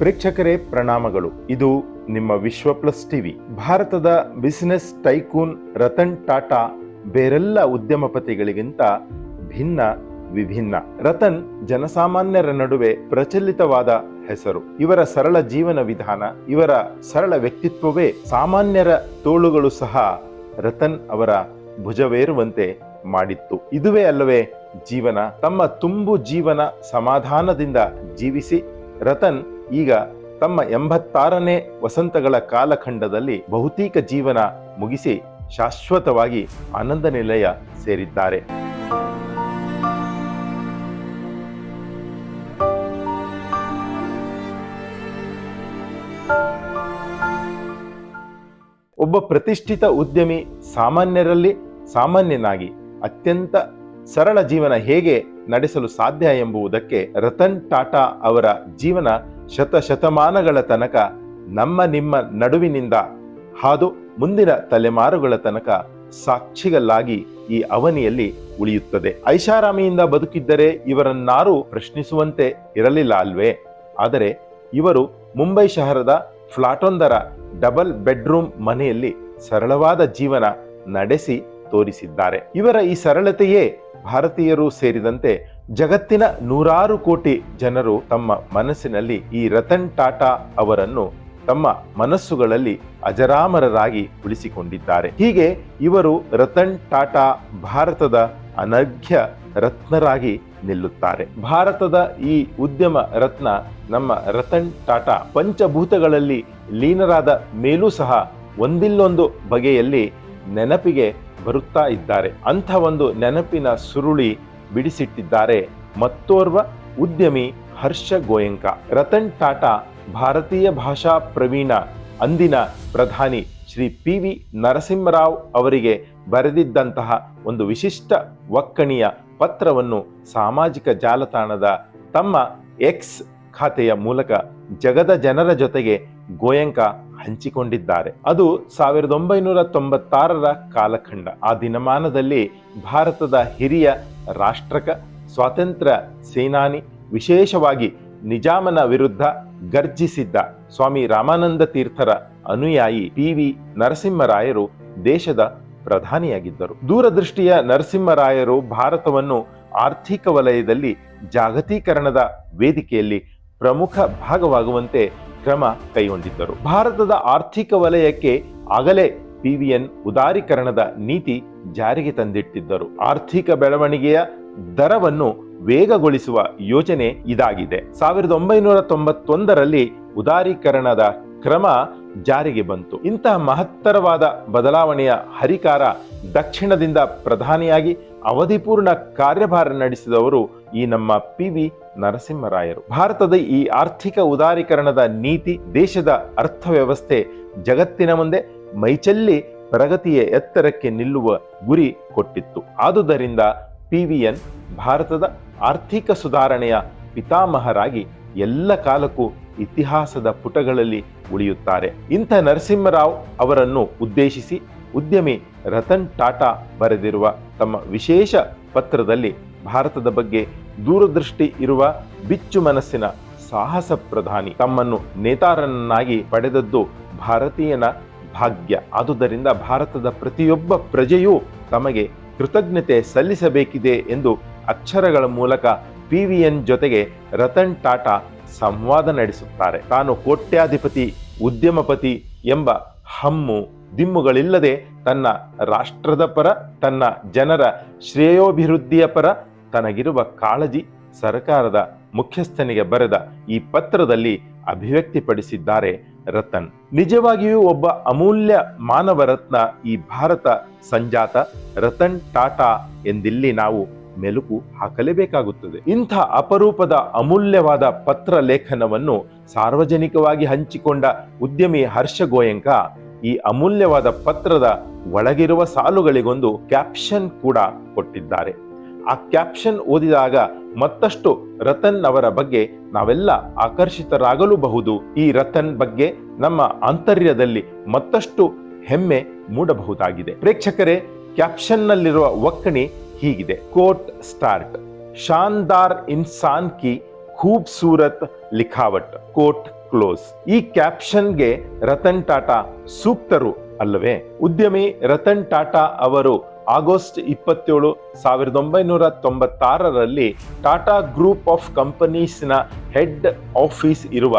ಪ್ರೇಕ್ಷಕರೇ ಪ್ರಣಾಮಗಳು. ಇದು ನಿಮ್ಮ Vishwa plus TV. ಭಾರತದ ಬಿಸಿನೆಸ್ ಟೈಕೂನ್ ರತನ್ ಟಾಟಾ ಬೇರೆಲ್ಲ ಉದ್ಯಮಪತಿಗಳಿಗಿಂತ ಭಿನ್ನ ವಿಭಿನ್ನ. ರತನ್ ಜನಸಾಮಾನ್ಯರ ನಡುವೆ ಪ್ರಚಲಿತವಾದ ಹೆಸರು. ಇವರ ಸರಳ ಜೀವನ ವಿಧಾನ, ಇವರ ಸರಳ ವ್ಯಕ್ತಿತ್ವವೇ ಸಾಮಾನ್ಯರ ತೋಳುಗಳು ಸಹ ರತನ್ ಅವರ ಭುಜವೇರುವಂತೆ ಮಾಡಿತ್ತು. ಇದುವೇ ಅಲ್ಲವೇ ಜೀವನ. ತಮ್ಮ ತುಂಬು ಜೀವನ ಸಮಾಧಾನದಿಂದ ಜೀವಿಸಿ ರತನ್ ಈಗ ತಮ್ಮ ಎಂಬತ್ತಾರನೇ ವಸಂತಗಳ ಕಾಲಖಂಡದಲ್ಲಿ ಬಹುತೇಕ ಜೀವನ ಮುಗಿಸಿ ಶಾಶ್ವತವಾಗಿ ಆನಂದ ನಿಲಯ ಸೇರಿದ್ದಾರೆ. ಒಬ್ಬ ಪ್ರತಿಷ್ಠಿತ ಉದ್ಯಮಿ ಸಾಮಾನ್ಯರಲ್ಲಿ ಸಾಮಾನ್ಯನಾಗಿ ಅತ್ಯಂತ ಸರಳ ಜೀವನ ಹೇಗೆ ನಡೆಸಲು ಸಾಧ್ಯ ಎಂಬುದಕ್ಕೆ ರತನ್ ಟಾಟಾ ಅವರ ಜೀವನ ಶತಶತಮಾನಗಳ ತನಕ ನಮ್ಮ ನಿಮ್ಮ ನಡುವಿನಿಂದ ಹಾದು ಮುಂದಿನ ತಲೆಮಾರುಗಳ ತನಕ ಸಾಕ್ಷಿಗಲ್ಲಾಗಿ ಈ ಅವನಿಯಲ್ಲಿ ಉಳಿಯುತ್ತದೆ. ಐಷಾರಾಮಿಯಿಂದ ಬದುಕಿದ್ದರೆ ಇವರನ್ನಾರೂ ಪ್ರಶ್ನಿಸುವಂತೆ ಇರಲಿಲ್ಲ ಅಲ್ವೇ? ಆದರೆ ಇವರು ಮುಂಬೈ ಶಹರದ ಫ್ಲಾಟೊಂದರ ಡಬಲ್ ಬೆಡ್ರೂಮ್ ಮನೆಯಲ್ಲಿ ಸರಳವಾದ ಜೀವನ ನಡೆಸಿ ತೋರಿಸಿದ್ದಾರೆ. ಇವರ ಈ ಸರಳತೆಯೇ ಭಾರತೀಯರು ಸೇರಿದಂತೆ ಜಗತ್ತಿನ ನೂರಾರು ಕೋಟಿ ಜನರು ತಮ್ಮ ಮನಸ್ಸಿನಲ್ಲಿ ಈ ರತನ್ ಟಾಟಾ ಅವರನ್ನು ತಮ್ಮ ಮನಸ್ಸುಗಳಲ್ಲಿ ಅಜರಾಮರರಾಗಿ ಉಳಿಸಿಕೊಂಡಿದ್ದಾರೆ. ಹೀಗೆ ಇವರು ರತನ್ ಟಾಟಾ ಭಾರತದ ಅನರ್ಘ್ಯ ರತ್ನರಾಗಿ ನಿಲ್ಲುತ್ತಾರೆ. ಭಾರತದ ಈ ಉದ್ಯಮ ರತ್ನ ನಮ್ಮ ರತನ್ ಟಾಟಾ ಪಂಚಭೂತಗಳಲ್ಲಿ ಲೀನರಾದ ಮೇಲೂ ಸಹ ಒಂದಿಲ್ಲೊಂದು ಬಗೆಯಲ್ಲಿ ನೆನಪಿಗೆ ಬರುತ್ತಾ ಇದ್ದಾರೆ. ಅಂಥ ಒಂದು ನೆನಪಿನ ಸುರುಳಿ ಬಿಡಿಸಿಟ್ಟಿದ್ದಾರೆ. ಮತ್ತೋರ್ವ ಉದ್ಯಮಿ ಹರ್ಷ ಗೋಯಂಕ. ರತನ್ ಟಾಟಾ, ಭಾರತೀಯ ಭಾಷಾ ಪ್ರವೀಣ. ಅಂದಿನ ಪ್ರಧಾನಿ ಶ್ರೀ ಪಿ ವಿ ನರಸಿಂಹರಾವ್ ಅವರಿಗೆ ಬರೆದಿದ್ದಂತಹ ಒಂದು ವಿಶಿಷ್ಟ ಒಕ್ಕಣಿಯ ಪತ್ರವನ್ನು ಸಾಮಾಜಿಕ ಜಾಲತಾಣದ ತಮ್ಮ ಎಕ್ಸ್ ಖಾತೆಯ ಮೂಲಕ ಜಗದ ಜನರ ಜೊತೆಗೆ ಗೋಯಂಕ ಹಂಚಿಕೊಂಡಿದ್ದಾರೆ. ಅದು ಸಾವಿರದ ಒಂಬೈನೂರ ತೊಂಬತ್ತಾರರ ಕಾಲಖಂಡ. ಆ ದಿನಮಾನದಲ್ಲಿ ಭಾರತದ ಹಿರಿಯ ರಾಷ್ಟ್ರಕ ಸ್ವಾತಂತ್ರ್ಯ ಸೇನಾನಿ ವಿಶೇಷವಾಗಿ ನಿಜಾಮನ ವಿರುದ್ಧ ಗರ್ಜಿಸಿದ್ದ ಸ್ವಾಮಿ ರಾಮಾನಂದ ತೀರ್ಥರ ಅನುಯಾಯಿ ಪಿ ವಿ ನರಸಿಂಹರಾಯರು ದೇಶದ ಪ್ರಧಾನಿಯಾಗಿದ್ದರು. ದೂರದೃಷ್ಟಿಯ ನರಸಿಂಹರಾಯರು ಭಾರತವನ್ನು ಆರ್ಥಿಕ ವಲಯದಲ್ಲಿ ಜಾಗತೀಕರಣದ ವೇದಿಕೆಯಲ್ಲಿ ಪ್ರಮುಖ ಭಾಗವಾಗುವಂತೆ ಕ್ರಮ ಕೈಗೊಂಡಿದ್ದರು. ಭಾರತದ ಆರ್ಥಿಕ ವಲಯಕ್ಕೆ ಆಗಲೇ ಪಿವಿಎನ್ ಉದಾರೀಕರಣದ ನೀತಿ ಜಾರಿಗೆ ತಂದಿಟ್ಟಿದ್ದರು. ಆರ್ಥಿಕ ಬೆಳವಣಿಗೆಯ ದರವನ್ನು ವೇಗಗೊಳಿಸುವ ಯೋಜನೆ ಇದಾಗಿದೆ. ಸಾವಿರದ ಒಂಬೈನೂರ ತೊಂಬತ್ತೊಂದರಲ್ಲಿ ಉದಾರೀಕರಣದ ಕ್ರಮ ಜಾರಿಗೆ ಬಂತು. ಇಂತಹ ಮಹತ್ತರವಾದ ಬದಲಾವಣೆಯ ಹರಿಕಾರ ದಕ್ಷಿಣದಿಂದ ಪ್ರಧಾನಿಯಾಗಿ ಅವಧಿಪೂರ್ಣ ಕಾರ್ಯಭಾರ ನಡೆಸಿದವರು ಈ ನಮ್ಮ ಪಿ ವಿ ನರಸಿಂಹರಾಯರು. ಭಾರತದ ಈ ಆರ್ಥಿಕ ಉದಾರೀಕರಣದ ನೀತಿ ದೇಶದ ಅರ್ಥವ್ಯವಸ್ಥೆ ಜಗತ್ತಿನ ಮುಂದೆ ಮೈಚಲ್ಲಿ ಪ್ರಗತಿಯ ಎತ್ತರಕ್ಕೆ ನಿಲ್ಲುವ ಗುರಿ ಕೊಟ್ಟಿತ್ತು. ಆದುದರಿಂದ ಪಿವಿಎನ್ ಭಾರತದ ಆರ್ಥಿಕ ಸುಧಾರಣೆಯ ಪಿತಾಮಹರಾಗಿ ಎಲ್ಲ ಕಾಲಕ್ಕೂ ಇತಿಹಾಸದ ಪುಟಗಳಲ್ಲಿ ಉಳಿಯುತ್ತಾರೆ. ಇಂಥ ನರಸಿಂಹರಾವ್ ಅವರನ್ನು ಉದ್ದೇಶಿಸಿ ಉದ್ಯಮಿ ರತನ್ ಟಾಟಾ ಬರೆದಿರುವ ತಮ್ಮ ವಿಶೇಷ ಪತ್ರದಲ್ಲಿ ಭಾರತದ ಬಗ್ಗೆ ದೂರದೃಷ್ಟಿ ಇರುವ ಬಿಚ್ಚು ಮನಸ್ಸಿನ ಸಾಹಸ ಪ್ರಧಾನಿ ತಮ್ಮನ್ನು ನೇತಾರನನ್ನಾಗಿ ಪಡೆದದ್ದು ಭಾರತೀಯನ ಭಾಗ್ಯ. ಆದುದರಿಂದ ಭಾರತದ ಪ್ರತಿಯೊಬ್ಬ ಪ್ರಜೆಯೂ ತಮಗೆ ಕೃತಜ್ಞತೆ ಸಲ್ಲಿಸಬೇಕಿದೆ ಎಂದು ಅಕ್ಷರಗಳ ಮೂಲಕ ಪಿವಿಎನ್ ಜೊತೆಗೆ ರತನ್ ಟಾಟಾ ಸಂವಾದ ನಡೆಸುತ್ತಾರೆ. ತಾನು ಕೋಟ್ಯಾಧಿಪತಿ, ಉದ್ಯಮಪತಿ ಎಂಬ ಹಮ್ಮು ದಿಮ್ಮುಗಳಿಲ್ಲದೆ ತನ್ನ ರಾಷ್ಟ್ರದ ಪರ, ತನ್ನ ಜನರ ಶ್ರೇಯೋಭಿವೃದ್ಧಿಯ ಪರ ತನಗಿರುವ ಕಾಳಜಿ ಸರ್ಕಾರದ ಮುಖ್ಯಸ್ಥನಿಗೆ ಬರೆದ ಈ ಪತ್ರದಲ್ಲಿ ಅಭಿವ್ಯಕ್ತಿಪಡಿಸಿದ್ದಾರೆ ರತನ್. ನಿಜವಾಗಿಯೂ ಒಬ್ಬ ಅಮೂಲ್ಯ ಮಾನವ ರತ್ನ ಈ ಭಾರತ ಸಂಜಾತ ರತನ್ ಟಾಟಾ ಎಂದಿಲ್ಲಿ ನಾವು ಮೆಲುಕು ಹಾಕಲೇಬೇಕಾಗುತ್ತದೆ. ಇಂಥ ಅಪರೂಪದ ಅಮೂಲ್ಯವಾದ ಪತ್ರ ಲೇಖನವನ್ನು ಸಾರ್ವಜನಿಕವಾಗಿ ಹಂಚಿಕೊಂಡ ಉದ್ಯಮಿ ಹರ್ಷ ಗೋಯಂಕ ಈ ಅಮೂಲ್ಯವಾದ ಪತ್ರದ ಒಳಗಿರುವ ಸಾಲುಗಳಿಗೊಂದು ಕ್ಯಾಪ್ಷನ್ ಕೂಡ ಕೊಟ್ಟಿದ್ದಾರೆ. ಆ ಕ್ಯಾಪ್ಷನ್ ಓದಿದಾಗ ಮತ್ತಷ್ಟು ರತನ್ ಅವರ ಬಗ್ಗೆ ನಾವೆಲ್ಲ ಆಕರ್ಷಿತರಾಗಲೂಬಹುದು. ಈ ರತನ್ ಬಗ್ಗೆ ನಮ್ಮ ಆಂತರ್ಯದಲ್ಲಿ ಮತ್ತಷ್ಟು ಹೆಮ್ಮೆ ಮೂಡಬಹುದಾಗಿದೆ. ಪ್ರೇಕ್ಷಕರೇ, ಕ್ಯಾಪ್ಷನ್ನಲ್ಲಿರುವ ಒಕ್ಕಣಿ ಹೀಗಿದೆ. Quote start. ಶಾನ್ದಾರ್ ಇನ್ಸಾನ್ ಕಿ ಖೂಬ್ಸೂರತ್ ಲಿಖಾವಟ್. Quote close. ಈ ಕ್ಯಾಪ್ಷನ್ಗೆ ರತನ್ ಟಾಟಾ ಸೂಕ್ತರು ಅಲ್ಲವೇ? ಉದ್ಯಮಿ ರತನ್ ಟಾಟಾ ಅವರು ಆಗಸ್ಟ್ ಇಪ್ಪತ್ತೇಳು ಸಾವಿರದ ಒಂಬೈನೂರ ತೊಂಬತ್ತಾರರಲ್ಲಿ ಟಾಟಾ ಗ್ರೂಪ್ ಆಫ್ ಕಂಪನೀಸ್ನ ಹೆಡ್ ಆಫೀಸ್ ಇರುವ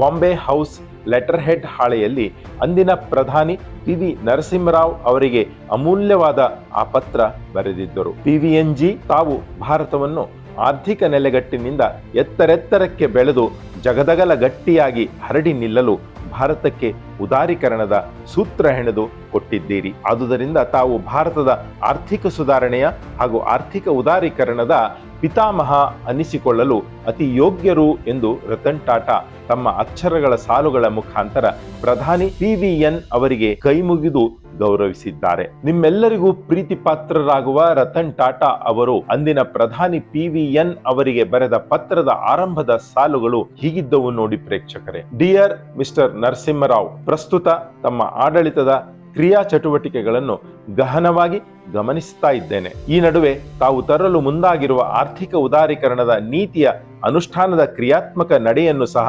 ಬಾಂಬೆ ಹೌಸ್ ಲೆಟರ್ ಹೆಡ್ ಹಾಳೆಯಲ್ಲಿ ಅಂದಿನ ಪ್ರಧಾನಿ ಪಿ ವಿ ನರಸಿಂಹರಾವ್ ಅವರಿಗೆ ಅಮೂಲ್ಯವಾದ ಆ ಪತ್ರ ಬರೆದಿದ್ದರು. ಪಿ ವಿ ಎನ್ ಜಿ ತಾವು ಭಾರತವನ್ನು ಆರ್ಥಿಕ ನೆಲೆಗಟ್ಟಿನಿಂದ ಎತ್ತರೆತ್ತರಕ್ಕೆ ಬೆಳೆದು ಜಗದಗಲ ಗಟ್ಟಿಯಾಗಿ ಹರಡಿ ನಿಲ್ಲಲು ಭಾರತಕ್ಕೆ ಉದಾರೀಕರಣದ ಸೂತ್ರ ಹೆಣೆದು ಕೊಟ್ಟಿದ್ದೀರಿ. ಆದುದರಿಂದ ತಾವು ಭಾರತದ ಆರ್ಥಿಕ ಸುಧಾರಣೆಯ ಹಾಗೂ ಆರ್ಥಿಕ ಉದಾರೀಕರಣದ ಪಿತಾಮಹ ಅನಿಸಿಕೊಳ್ಳಲು ಅತಿ ಯೋಗ್ಯರು ಎಂದು ರತನ್ ಟಾಟಾ ತಮ್ಮ ಅಕ್ಷರಗಳ ಸಾಲುಗಳ ಮುಖಾಂತರ ಪ್ರಧಾನಿ ಪಿ ವಿ ಎನ್ ಅವರಿಗೆ ಕೈಮುಗಿದು ಗೌರವಿಸಿದ್ದಾರೆ. ನಿಮ್ಮೆಲ್ಲರಿಗೂ ಪ್ರೀತಿ ಪಾತ್ರರಾಗುವ ರತನ್ ಟಾಟಾ ಅವರು, ಅಂದಿನ ಪ್ರಧಾನಿ ಪಿ ವಿ ಎನ್ ಅವರಿಗೆ ಬರೆದ ಪತ್ರದ ಆರಂಭದ ಸಾಲುಗಳು ಹೀಗಿದ್ದವು ನೋಡಿ ಪ್ರೇಕ್ಷಕರೇ. ಡಿಯರ್ ಮಿಸ್ಟರ್ ನರಸಿಂಹರಾವ್, ಪ್ರಸ್ತುತ ತಮ್ಮ ಆಡಳಿತದ ಕ್ರಿಯಾ ಚಟುವಟಿಕೆಗಳನ್ನು ಗಹನವಾಗಿ ಗಮನಿಸ್ತಾ ಇದ್ದೇನೆ. ಈ ನಡುವೆ ತಾವು ತರಲು ಮುಂದಾಗಿರುವ ಆರ್ಥಿಕ ಉದಾರೀಕರಣದ ನೀತಿಯ ಅನುಷ್ಠಾನದ ಕ್ರಿಯಾತ್ಮಕ ನಡೆಯನ್ನು ಸಹ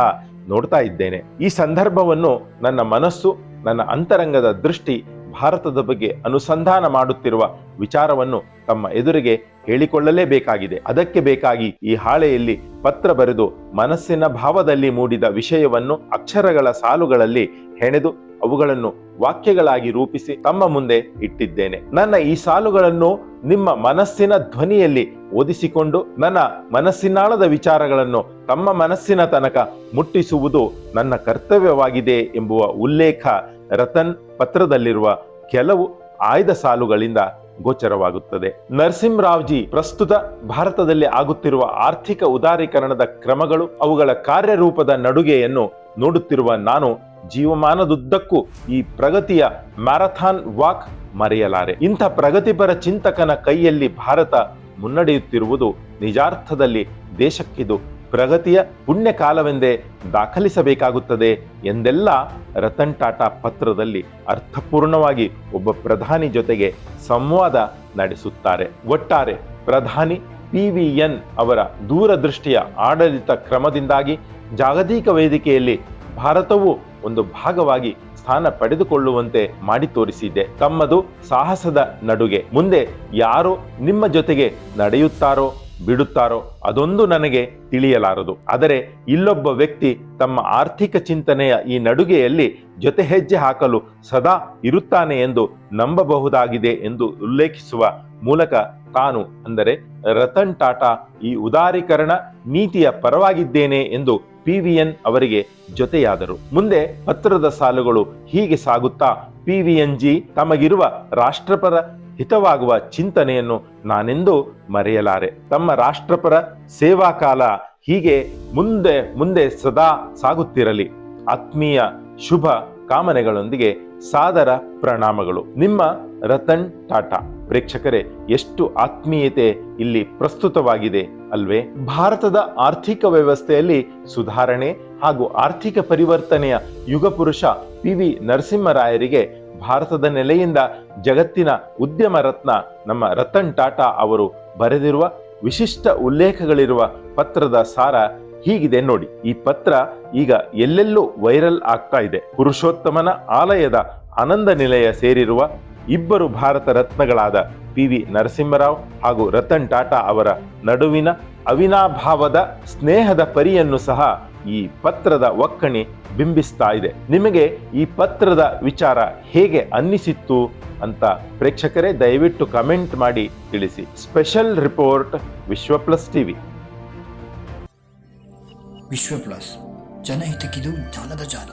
ನೋಡ್ತಾ ಇದ್ದೇನೆ. ಈ ಸಂದರ್ಭವನ್ನು ನನ್ನ ಮನಸ್ಸು, ನನ್ನ ಅಂತರಂಗದ ದೃಷ್ಟಿ ಭಾರತದ ಬಗ್ಗೆ ಅನುಸಂಧಾನ ಮಾಡುತ್ತಿರುವ ವಿಚಾರವನ್ನು ತಮ್ಮ ಎದುರಿಗೆ ಹೇಳಿಕೊಳ್ಳಲೇಬೇಕಾಗಿದೆ. ಅದಕ್ಕೆ ಬೇಕಾಗಿ ಈ ಹಾಳೆಯಲ್ಲಿ ಪತ್ರ ಬರೆದು ಮನಸ್ಸಿನ ಭಾವದಲ್ಲಿ ಮೂಡಿದ ವಿಷಯವನ್ನು ಅಕ್ಷರಗಳ ಸಾಲುಗಳಲ್ಲಿ ಹೆಣೆದು ಅವುಗಳನ್ನು ವಾಕ್ಯಗಳಾಗಿ ರೂಪಿಸಿ ತಮ್ಮ ಮುಂದೆ ಇಟ್ಟಿದ್ದೇನೆ. ನನ್ನ ಈ ಸಾಲುಗಳನ್ನು ನಿಮ್ಮ ಮನಸ್ಸಿನ ಧ್ವನಿಯಲ್ಲಿ ಓದಿಸಿಕೊಂಡು ನನ್ನ ಮನಸ್ಸಿನಾಳದ ವಿಚಾರಗಳನ್ನು ತಮ್ಮ ಮನಸ್ಸಿನ ತನಕ ಮುಟ್ಟಿಸುವುದು ನನ್ನ ಕರ್ತವ್ಯವಾಗಿದೆ ಎಂಬುವ ಉಲ್ಲೇಖ ರತನ್ ಪತ್ರದಲ್ಲಿರುವ ಕೆಲವು ಆಯ್ದ ಸಾಲುಗಳಿಂದ ಗೋಚರವಾಗುತ್ತದೆ. ನರಸಿಂಹರಾವ್ಜಿ ಪ್ರಸ್ತುತ ಭಾರತದಲ್ಲಿ ಆಗುತ್ತಿರುವ ಆರ್ಥಿಕ ಉದಾರೀಕರಣದ ಕ್ರಮಗಳು ಅವುಗಳ ಕಾರ್ಯರೂಪದ ನಡುಗೆಯನ್ನು ನೋಡುತ್ತಿರುವ ನಾನು ಜೀವಮಾನದುದ್ದಕ್ಕೂ ಈ ಪ್ರಗತಿಯ ಮ್ಯಾರಥಾನ್ ವಾಕ್ ಮರೆಯಲಾರೆ. ಇಂಥ ಪ್ರಗತಿಪರ ಚಿಂತಕನ ಕೈಯಲ್ಲಿ ಭಾರತ ಮುನ್ನಡೆಯುತ್ತಿರುವುದು ನಿಜಾರ್ಥದಲ್ಲಿ ದೇಶಕ್ಕಿದು ಪ್ರಗತಿಯ ಪುಣ್ಯ ಕಾಲವೆಂದೇ ದಾಖಲಿಸಬೇಕಾಗುತ್ತದೆ ಎಂದೆಲ್ಲ ರತನ್ ಟಾಟಾ ಪತ್ರದಲ್ಲಿ ಅರ್ಥಪೂರ್ಣವಾಗಿ ಒಬ್ಬ ಪ್ರಧಾನಿ ಜೊತೆಗೆ ಸಂವಾದ ನಡೆಸುತ್ತಾರೆ. ಒಟ್ಟಾರೆ ಪ್ರಧಾನಿ ಪಿ ವಿ ಎನ್ ಅವರ ದೂರದೃಷ್ಟಿಯ ಆಡಳಿತ ಕ್ರಮದಿಂದಾಗಿ ಜಾಗತಿಕ ವೇದಿಕೆಯಲ್ಲಿ ಭಾರತವು ಒಂದು ಭಾಗವಾಗಿ ಸ್ಥಾನ ಪಡೆದುಕೊಳ್ಳುವಂತೆ ಮಾಡಿ ತೋರಿಸಿದೆ. ತಮ್ಮದು ಸಾಹಸದ ನಡುಗೆ. ಮುಂದೆ ಯಾರು ನಿಮ್ಮ ಜೊತೆಗೆ ನಡೆಯುತ್ತಾರೋ ಬಿಡುತ್ತಾರೋ ಅದೊಂದು ನನಗೆ ತಿಳಿಯಲಾರದು. ಆದರೆ ಇಲ್ಲೊಬ್ಬ ವ್ಯಕ್ತಿ ತಮ್ಮ ಆರ್ಥಿಕ ಚಿಂತನೆಯ ಈ ನಡುಗೆಯಲ್ಲಿ ಜೊತೆ ಹೆಜ್ಜೆ ಹಾಕಲು ಸದಾ ಇರುತ್ತಾನೆ ಎಂದು ನಂಬಬಹುದಾಗಿದೆ ಎಂದು ಉಲ್ಲೇಖಿಸುವ ಮೂಲಕ ತಾನು ಅಂದರೆ ರತನ್ ಟಾಟಾ ಈ ಉದಾರೀಕರಣ ನೀತಿಯ ಪರವಾಗಿದ್ದೇನೆ ಎಂದು ಪಿ ವಿ ಎನ್ ಅವರಿಗೆ ಜೊತೆಯಾದರು. ಮುಂದೆ ಪತ್ರದ ಸಾಲುಗಳು ಹೀಗೆ ಸಾಗುತ್ತಾ ಪಿ ಜಿ ತಮಗಿರುವ ರಾಷ್ಟ್ರಪರ ಹಿತವಾಗುವ ಚಿಂತನೆಯನ್ನು ನಾನೆಂದು ಮರೆಯಲಾರೆ. ತಮ್ಮ ರಾಷ್ಟ್ರಪರ ಸೇವಾ ಕಾಲ ಹೀಗೆ ಮುಂದೆ ಮುಂದೆ ಸದಾ ಸಾಗುತ್ತಿರಲಿ. ಆತ್ಮೀಯ ಶುಭ ಕಾಮನೆಗಳೊಂದಿಗೆ ಸಾದರ ಪ್ರಣಾಮಗಳು. ನಿಮ್ಮ ರತನ್ ಟಾಟಾ. ಪ್ರೇಕ್ಷಕರೇ, ಎಷ್ಟು ಆತ್ಮೀಯತೆ ಇಲ್ಲಿ ಪ್ರಸ್ತುತವಾಗಿದೆ ಅಲ್ವೇ? ಭಾರತದ ಆರ್ಥಿಕ ವ್ಯವಸ್ಥೆಯಲ್ಲಿ ಸುಧಾರಣೆ ಹಾಗೂ ಆರ್ಥಿಕ ಪರಿವರ್ತನೆಯ ಯುಗಪುರುಷ ಪಿ ವಿ ನರಸಿಂಹರಾಯರಿಗೆ ಭಾರತದ ನೆಲೆಯಿಂದ ಜಗತ್ತಿನ ಉದ್ಯಮ ರತ್ನ ನಮ್ಮ ರತನ್ ಟಾಟಾ ಅವರು ಬರೆದಿರುವ ವಿಶಿಷ್ಟ ಉಲ್ಲೇಖಗಳಿರುವ ಪತ್ರದ ಸಾರ ಹೀಗಿದೆ ನೋಡಿ. ಈ ಪತ್ರ ಈಗ ಎಲ್ಲೆಲ್ಲೂ ವೈರಲ್ ಆಗ್ತಾ ಇದೆ. ಪುರುಷೋತ್ತಮನ ಆಲಯದ ಆನಂದ ನಿಲಯ ಸೇರಿರುವ ಇಬ್ಬರು ಭಾರತ ರತ್ನಗಳಾದ ಪಿ ವಿ ನರಸಿಂಹರಾವ್ ಹಾಗೂ ರತನ್ ಟಾಟಾ ಅವರ ನಡುವಿನ ಅವಿನಾಭಾವದ ಸ್ನೇಹದ ಪರಿಯನ್ನು ಸಹ ಈ ಪತ್ರದ ಒಕ್ಕಣೆ ಬಿಂಬಿಸ್ತಾ ಇದೆ. ನಿಮಗೆ ಈ ಪತ್ರದ ವಿಚಾರ ಹೇಗೆ ಅನ್ನಿಸಿತ್ತು ಅಂತ ಪ್ರೇಕ್ಷಕರೇ ದಯವಿಟ್ಟು ಕಮೆಂಟ್ ಮಾಡಿ ತಿಳಿಸಿ. Special report Vishwa plus TV. Vishwa plus ಜನಹಿತಕ್ಕಿದು ಜಾಲದ ಜಾಲ.